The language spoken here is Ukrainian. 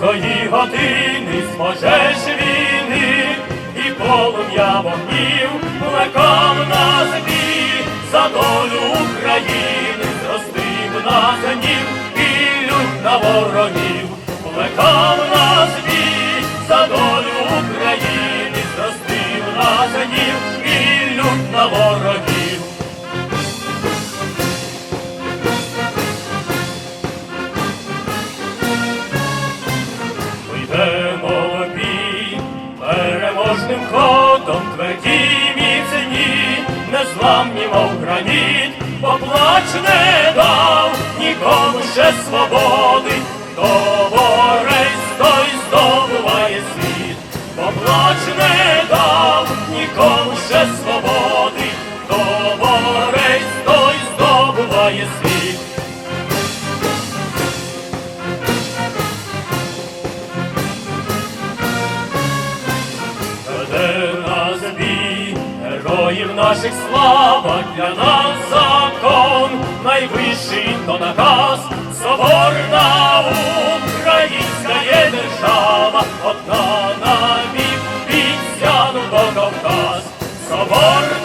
тої години зможеш війни, і полум'я вогнів плекав на збі за долю України, зростив на гнів і лють на ворогів, плекав на збі за долю України, зростив на гнів і лють на ворогів. Переможним ходом тверді міцні, незламні, мов граніт, бо плач не дав нікому ще свободи, хто борець, той здобуває світ, бо плач не дав нікому ще свободи, борець, той здобуває світ. героїв наших славах для нас закон, найвищий то наказ, соборна українська є держава, одна на вік, від Кавказ, ну, соборна.